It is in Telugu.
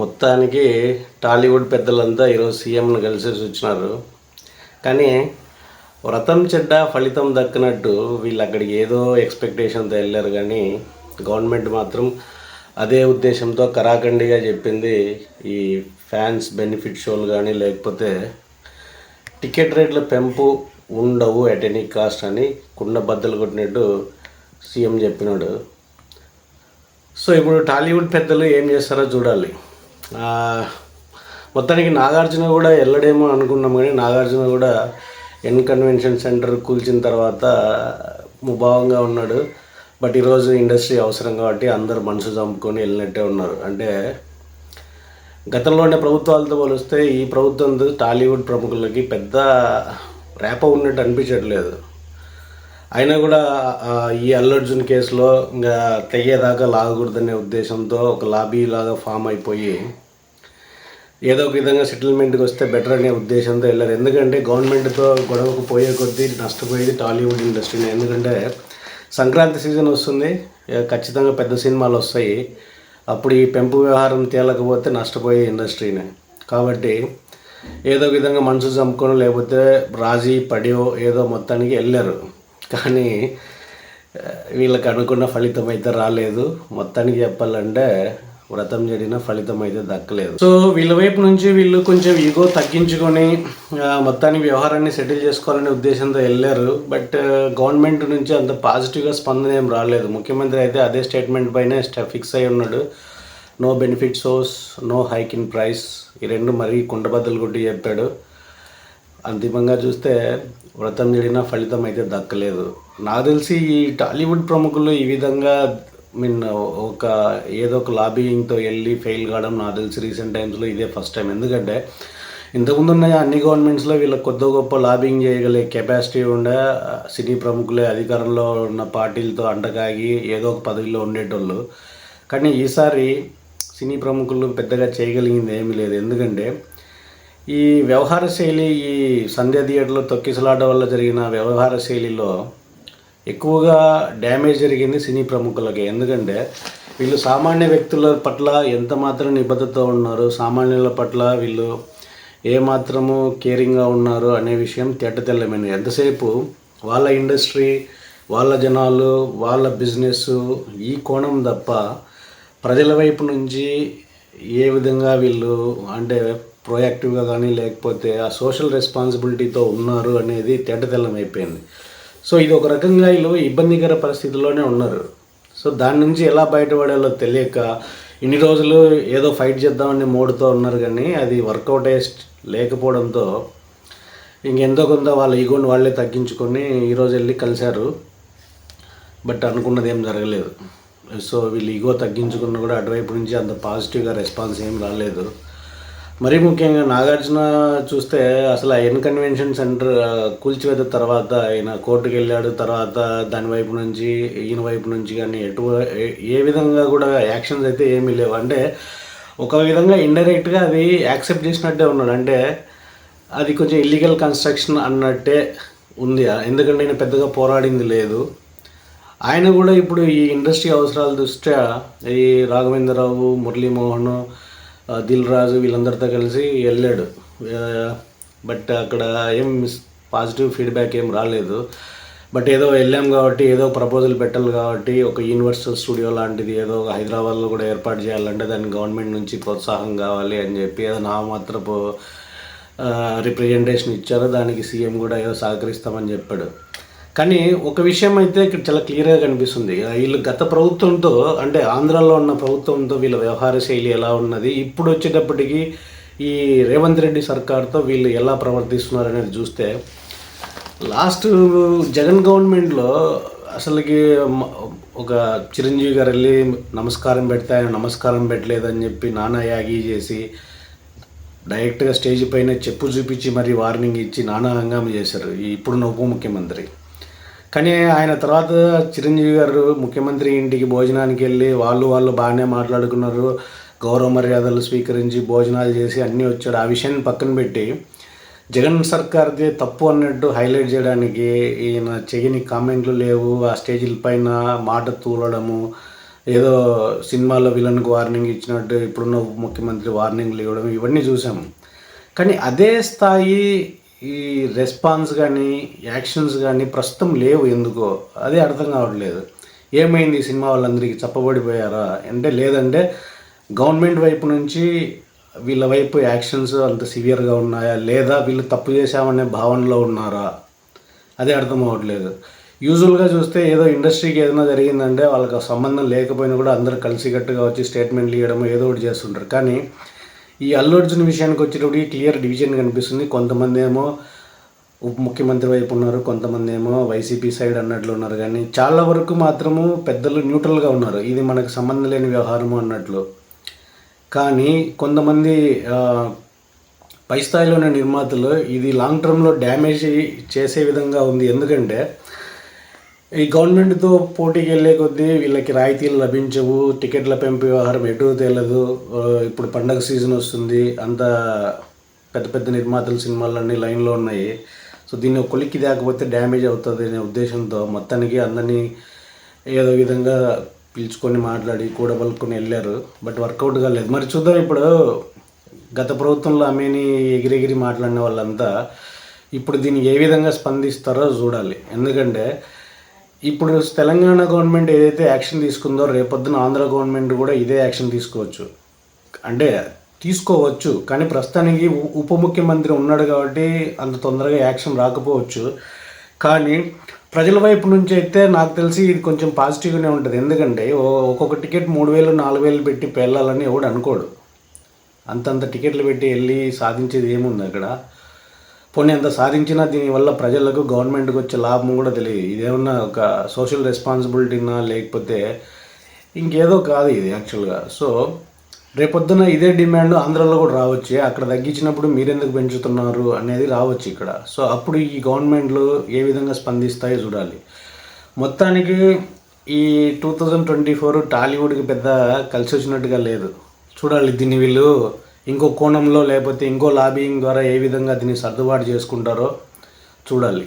మొత్తానికి టాలీవుడ్ పెద్దలంతా ఈరోజు సీఎంను కలిసేసి వచ్చినారు కానీ వ్రతం చెడ్డ ఫలితం దక్కినట్టు వీళ్ళు అక్కడికి ఏదో ఎక్స్పెక్టేషన్తో వెళ్ళారు కానీ గవర్నమెంట్ మాత్రం అదే ఉద్దేశంతో కరాఖండిగా చెప్పింది ఈ ఫ్యాన్స్ బెనిఫిట్ షోలు కానీ లేకపోతే టికెట్ రేట్ల పెంపు ఉండవు అట్ ఎనీ కాస్ట్ అని కుండ బద్దలు కొట్టినట్టు సీఎం చెప్పినాడు. సో ఇప్పుడు టాలీవుడ్ పెద్దలు ఏం చేస్తారో చూడాలి. మొత్తానికి నాగార్జున కూడా వెళ్ళడేమో అనుకున్నాం కానీ నాగార్జున కూడా ఎన్ కన్వెన్షన్ సెంటర్ కూల్చిన తర్వాత ముభావంగా ఉన్నాడు. బట్ ఈరోజు ఇండస్ట్రీ అవసరం కాబట్టి అందరు మనసు చంపుకొని వెళ్ళినట్టే ఉన్నారు. అంటే గతంలోనే ప్రభుత్వాలతో పోలిస్తే ఈ ప్రభుత్వంతో టాలీవుడ్ ప్రముఖులకి పెద్ద రేప ఉన్నట్టు అనిపించట్లేదు. అయినా కూడా ఈ అల్లు అర్జున్ కేసులో ఇంకా తెగేదాకా లాగకూడదనే ఉద్దేశంతో ఒక లాబీ లాగా ఫామ్ అయిపోయి ఏదో ఒక విధంగా సెటిల్మెంట్కి వస్తే బెటర్ అనే ఉద్దేశంతో వెళ్ళారు. ఎందుకంటే గవర్నమెంట్తో గొడవకు పోయే కొద్దీ నష్టపోయేది టాలీవుడ్ ఇండస్ట్రీని. ఎందుకంటే సంక్రాంతి సీజన్ వస్తుంది ఖచ్చితంగా పెద్ద సినిమాలు వస్తాయి. అప్పుడు ఈ పెంపు వ్యవహారం తేలకపోతే నష్టపోయే ఇండస్ట్రీనే. కాబట్టి ఏదో ఒక విధంగా మనసు చంపుకొని లేకపోతే రాజీ పడియో ఏదో మొత్తానికి వెళ్ళారు. కానీ వీళ్ళకి అనుకున్న ఫలితం అయితే రాలేదు. మొత్తానికి చెప్పాలంటే వ్రతం జరిగిన ఫలితం అయితే దక్కలేదు. సో వీళ్ళ వైపు నుంచి వీళ్ళు కొంచెం ఈగో తగ్గించుకొని మొత్తాన్ని మొత్తానికి వ్యవహారాన్ని సెటిల్ చేసుకోవాలనే ఉద్దేశంతో వెళ్ళారు. బట్ గవర్నమెంట్ నుంచి అంత పాజిటివ్గా స్పందన ఏం రాలేదు. ముఖ్యమంత్రి అయితే అదే స్టేట్మెంట్ పైనే ఫిక్స్ అయి ఉన్నాడు. No benefit source no hike in price ఈ రెండు మరీ కుండబద్దలు కొట్టి చెప్పాడు. అంతిమంగా చూస్తే వ్రతం జరిగిన ఫలితం అయితే దక్కలేదు. నాకు తెలిసి ఈ టాలీవుడ్ ప్రముఖులు ఈ విధంగా మీన్ ఒక ఏదో ఒక లాబింగ్తో వెళ్ళి ఫెయిల్ కావడం నాకు తెలిసి రీసెంట్ టైమ్స్లో ఇదే ఫస్ట్ టైం ఎందుకంటే ఇంతకుముందు ఉన్న అన్ని గవర్నమెంట్స్లో వీళ్ళకి కొద్ద గొప్ప లాబింగ్ చేయగలిగే కెపాసిటీ ఉండే సినీ ప్రముఖులే అధికారంలో ఉన్న పార్టీలతో అంటకాగి ఏదో ఒక పదవిలో ఉండేటోళ్ళు. కానీ ఈసారి సినీ ప్రముఖులు పెద్దగా చేయగలిగింది ఏమీ లేదు. ఎందుకంటే ఈ వ్యవహార శైలి ఈ సంధ్య థియేటర్లో తొక్కిసలాట వల్ల జరిగిన వ్యవహార శైలిలో ఎక్కువగా డ్యామేజ్ జరిగింది సినీ ప్రముఖులకి. ఎందుకంటే వీళ్ళు సామాన్య వ్యక్తుల పట్ల ఎంత మాత్రం నిబద్ధత ఉన్నారు సామాన్యుల పట్ల వీళ్ళు ఏ మాత్రము కేరింగ్గా ఉన్నారు అనే విషయం తెల్లమైనది ఎంతసేపు వాళ్ళ ఇండస్ట్రీ వాళ్ళ జనాలు వాళ్ళ బిజినెస్ ఈ కోణం తప్ప ప్రజల వైపు నుంచి ఏ విధంగా వీళ్ళు అంటే ప్రొయాక్టివ్గా కానీ లేకపోతే ఆ సోషల్ రెస్పాన్సిబిలిటీతో ఉన్నారు అనేది తెల్లమైపోయింది అయిపోయింది సో ఇది ఒక రకంగా వీళ్ళు ఇబ్బందికర పరిస్థితిలోనే ఉన్నారు. సో దాని నుంచి ఎలా బయటపడాలో తెలియక ఇన్ని రోజులు ఏదో ఫైట్ చేద్దామని మూడుతో ఉన్నారు కానీ అది వర్కౌట్ అయ్యే లేకపోవడంతో ఇంకెంతో కొంత వాళ్ళ ఈగోని వాళ్ళే తగ్గించుకొని ఈరోజు వెళ్ళి కలిశారు. బట్ అనుకున్నది ఏం జరగలేదు. సో వీళ్ళు ఈగో తగ్గించుకున్న కూడా అటువైపు నుంచి అంత పాజిటివ్గా రెస్పాన్స్ ఏం రాలేదు. మరీ ముఖ్యంగా నాగార్జున చూస్తే అసలు ఆ ఎన్ కన్వెన్షన్ సెంటర్ కూల్చివేత తర్వాత ఆయన కోర్టుకు వెళ్ళాడు తర్వాత దాని వైపు నుంచి ఈయన వైపు నుంచి కానీ ఎటు ఏ- విధంగా కూడా యాక్షన్స్ అయితే ఏమీ లేవు. అంటే ఒక విధంగా ఇండైరెక్ట్గా అది యాక్సెప్ట్ చేసినట్టే ఉన్నాడు. అంటే అది కొంచెం ఇల్లీగల్ కన్స్ట్రక్షన్ అన్నట్టే ఉంది. ఎందుకంటే ఆయన పెద్దగా పోరాడింది లేదు. ఆయన కూడా ఇప్పుడు ఈ ఇండస్ట్రీ అవసరాల దృష్ట్యా ఈ రాఘవేంద్రరావు మురళీమోహన్ దిల్ రాజు వీళ్ళందరితో కలిసి వెళ్ళాడు. బట్ అక్కడ ఏం మిస్ పాజిటివ్ ఫీడ్బ్యాక్ ఏం రాలేదు. బట్ ఏదో వెళ్ళాం కాబట్టి ఏదో ప్రపోజల్ పెట్టాలి కాబట్టి ఒక యూనివర్సల్ స్టూడియో లాంటిది ఏదో ఒక హైదరాబాద్లో కూడా ఏర్పాటు చేయాలంటే దానికి గవర్నమెంట్ నుంచి ప్రోత్సాహం కావాలి అని చెప్పి ఏదో నా మాత్రపు రిప్రజెంటేషన్ ఇచ్చారు. దానికి సీఎం కూడా ఏదో సహకరిస్తామని చెప్పాడు. కానీ ఒక విషయం అయితే ఇక్కడ చాలా క్లియర్గా కనిపిస్తుంది. వీళ్ళు గత ప్రభుత్వంతో అంటే ఆంధ్రాలో ఉన్న ప్రభుత్వంతో వీళ్ళ వ్యవహార శైలి ఎలా ఉన్నది ఇప్పుడు వచ్చేటప్పటికి ఈ రేవంత్ రెడ్డి సర్కార్తో వీళ్ళు ఎలా ప్రవర్తిస్తున్నారు అనేది చూస్తే లాస్ట్ జగన్ గవర్నమెంట్లో అసలుకి ఒక చిరంజీవి గారు వెళ్ళి నమస్కారం పెడితే ఆయన నమస్కారం పెట్టలేదని చెప్పి నానా యాగి చేసి డైరెక్ట్గా స్టేజ్ పైన చెప్పు చూపించి మరి వార్నింగ్ ఇచ్చి నానా హంగామా చేశారు ఇప్పుడున్న ఉప ముఖ్యమంత్రి. కానీ ఆయన తర్వాత చిరంజీవి గారు ముఖ్యమంత్రి ఇంటికి భోజనానికి వెళ్ళి వాళ్ళు వాళ్ళు బాగానే మాట్లాడుకున్నారు. గౌరవ మర్యాదలు స్వీకరించి భోజనాలు చేసి అన్నీ వచ్చాడు. ఆ విషయాన్ని పక్కన పెట్టి జగన్ సర్కార్ది తప్పు అన్నట్టు హైలైట్ చేయడానికి ఈయన చేయని కామెంట్లు లేవు. ఆ స్టేజీల పైన మాట తూలడము ఏదో సినిమాలో విలన్కి వార్నింగ్ ఇచ్చినట్టు ఇప్పుడున్న ఉప ముఖ్యమంత్రి వార్నింగ్లు ఇవ్వడం ఇవన్నీ చూసాము. కానీ అదే స్థాయి ఈ రెస్పాన్స్ కానీ యాక్షన్స్ కానీ ప్రస్తుతం లేవు ఎందుకో. అదే అర్థం కావట్లేదు. ఏమైంది ఈ సినిమా వాళ్ళందరికీ? చెప్పబడిపోయారా? అంటే లేదంటే గవర్నమెంట్ వైపు నుంచి వీళ్ళ వైపు యాక్షన్స్ అంత సివియర్గా ఉన్నాయా? లేదా వీళ్ళు తప్పు చేశామనే భావనలో ఉన్నారా? అదే అర్థం అవ్వట్లేదు యూజువల్గా చూస్తే ఏదో ఇండస్ట్రీకి ఏదైనా జరిగిందంటే వాళ్ళకి సంబంధం లేకపోయినా కూడా అందరూ కలిసికట్టుగా వచ్చి స్టేట్మెంట్లు ఇవ్వడం ఏదో ఒకటి చేస్తుంటారు. కానీ ఈ అల్లు అర్జున్ విషయానికి వచ్చేటప్పుడు క్లియర్ డివిజన్ కనిపిస్తుంది. కొంతమంది ఏమో ఉప ముఖ్యమంత్రి వైపు ఉన్నారు కొంతమంది ఏమో వైసీపీ సైడ్ అన్నట్లు ఉన్నారు. కానీ చాలా వరకు మాత్రము పెద్దలు న్యూట్రల్గా ఉన్నారు. ఇది మనకు సంబంధం లేని వ్యవహారము అన్నట్లు. కానీ కొంతమంది పై స్థాయిలో ఉన్న నిర్మాతలు ఇది లాంగ్ టర్మ్లో డ్యామేజ్ చేసే విధంగా ఉంది. ఎందుకంటే ఈ గవర్నమెంట్తో పోటీకి వెళ్ళే కొద్దీ వీళ్ళకి రాయితీలు లభించవు టికెట్ల పెంపు వ్యవహారం ఎటు తేలదు. ఇప్పుడు పండగ సీజన్ వస్తుంది అంత పెద్ద పెద్ద నిర్మాతల సినిమాలన్నీ లైన్లో ఉన్నాయి. సో దీన్ని ఒక కొలిక్కి దాకపోతే డ్యామేజ్ అవుతుంది అనే ఉద్దేశంతో మొత్తానికి అందరినీ ఏదో విధంగా పిలుచుకొని మాట్లాడి కూడబలుకొని వెళ్ళారు బట్ వర్కౌట్ కాలేదు. మరి చూద్దాం ఇప్పుడు. గత ప్రభుత్వంలో అమేని ఎగిరెగిరి మాట్లాడిన వాళ్ళంతా ఇప్పుడు దీన్ని ఏ విధంగా స్పందిస్తారో చూడాలి. ఎందుకంటే ఇప్పుడు తెలంగాణ గవర్నమెంట్ ఏదైతే యాక్షన్ తీసుకుందో రేపొద్దున ఆంధ్ర గవర్నమెంట్ కూడా ఇదే యాక్షన్ తీసుకోవచ్చు. అంటే తీసుకోవచ్చు కానీ ప్రస్తుతానికి ఉప ముఖ్యమంత్రి ఉన్నాడు కాబట్టి అంత తొందరగా యాక్షన్ రాకపోవచ్చు. కానీ ప్రజల వైపు నుంచి అయితే నాకు తెలిసి ఇది కొంచెం పాజిటివ్గానే ఉంటుంది. ఎందుకంటే ఒక్కొక్క టికెట్ మూడు వేలు నాలుగు వేలు పెట్టి వెళ్ళాలని ఎవడు అనుకోడు. అంతంత టికెట్లు పెట్టి వెళ్ళి సాధించేది ఏముంది అక్కడ? పోనీ ఎంత సాధించినా దీనివల్ల ప్రజలకు గవర్నమెంట్కి వచ్చే లాభం కూడా తెలియదు. ఇదేమన్నా ఒక సోషల్ రెస్పాన్సిబిలిటీనా లేకపోతే ఇంకేదో కాదు ఇది యాక్చువల్గా. సో రేపొద్దున ఇదే డిమాండ్ ఆంధ్రాలో కూడా రావచ్చు. అక్కడ తగ్గించినప్పుడు మీరెందుకు పెంచుతున్నారు అనేది రావచ్చు ఇక్కడ. సో అప్పుడు ఈ గవర్నమెంట్లు ఏ విధంగా స్పందిస్తాయో చూడాలి. మొత్తానికి ఈ టూ థౌజండ్ ట్వంటీ ఫోర్ టాలీవుడ్కి పెద్ద కలిసి వచ్చినట్టుగా లేదు. చూడాలి దీన్ని వీళ్ళు ఇంకో కోణంలో లేకపోతే ఇంకో లాబింగ్ ద్వారా ఏ విధంగా దీన్ని సర్దుబాటు చేసుకుంటారో చూడాలి.